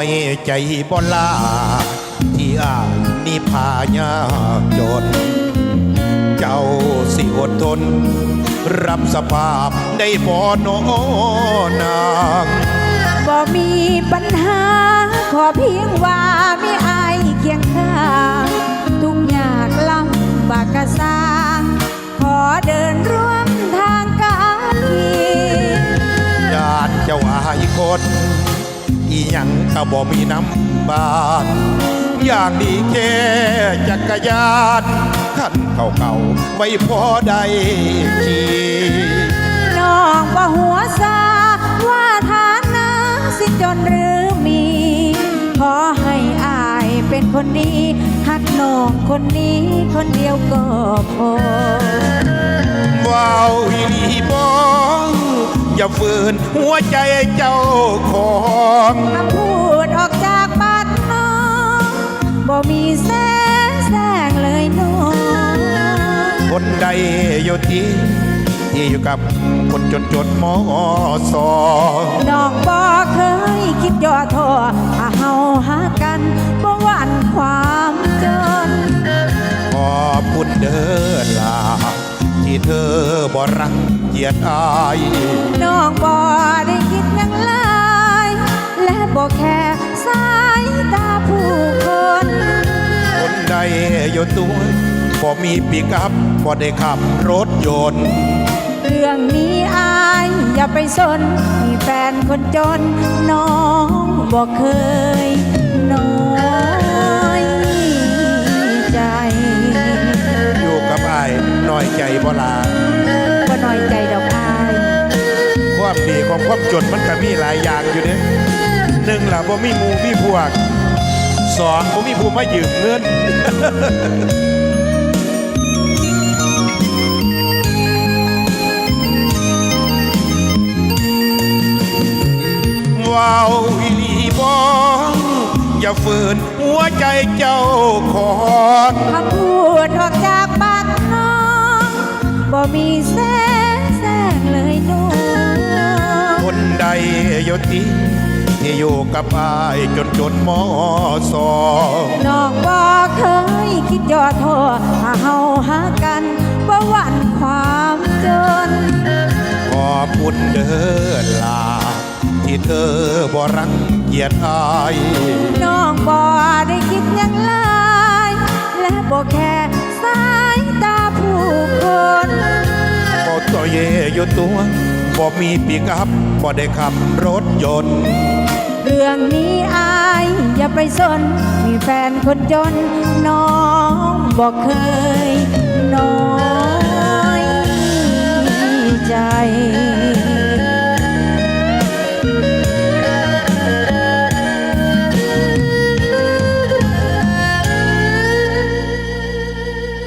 อยใจบ่ลา ที่อ่านนิพายากจน เจ้าสิอดทน รับสภาพได้บ่โนนางบ่มีปัญหา ขอเพียงว่ามีอายเคียงข้างทุกอยากลำบากกะสร้างขอเดินร่วมทางกันทีญาติเจ้าอายคนอี หยังก็บ่มีน้ำบานอย่างดีแค่จักรยานขันเก่าๆไม่พอได้ขี่น้องบ่หัวซาว่าฐานะสิจนหรือมี ขอให้อายเป็นคนดีหักน้องคนนี้คนเดียวก็พอว้าวอีหลีบอง อย่าฝืนหัวใจเจ้าของคำพูดออกจากปากน้องบ่มีแสงแสงเลยน้องคนใดอยู่ที่ที่อยู่กับคนจนจนๆมอสอน้องบ่เคยคิดย่อท้อถ้าเฮาหากัน อบ่รังเกียจอายน้องบ่ได้คิดหยังหลายและบ่แค่สายตาผู้คน คนใดอยู่ตัวบ่มีปีกับบ่ได้ขับรถยนต์ เรื่องนี้อายอย่าไปสน มีแฟนคนจน น้องบ่เคยน้อย ใจบ่ลาบ่น้อยใจดอกอายความดีของความจนมันก็มีหลายอย่างอยู่เด้หนึ่งล่ะบ่มีหมู่มีพวกสองบ่มีผู้มายืมเงินว้าวอีหลีบองอย่าฝืนหัวใจเจ้าของคำพูดออกจากปากน้อง บ่มีแสงแสงเลยน้องคนใดอยู่ที่ที่อยู่กับอายจนจนมอสองน้องบ่เคยคิดย่อท้อถ้าเฮาหากันบ่หวั่นความจน ขอบคุณเด้อลา ที่เธอบ่รังเกียจอายน้องบ่ได้คิดหยังหลาย และบ่แค่สายตา อยู่ตัวบ่มีปีกับบ่ได้ขับรถยนต์ เรื่องนี้อายอย่าไปสน มีแฟนคนจนน้องบอกเคย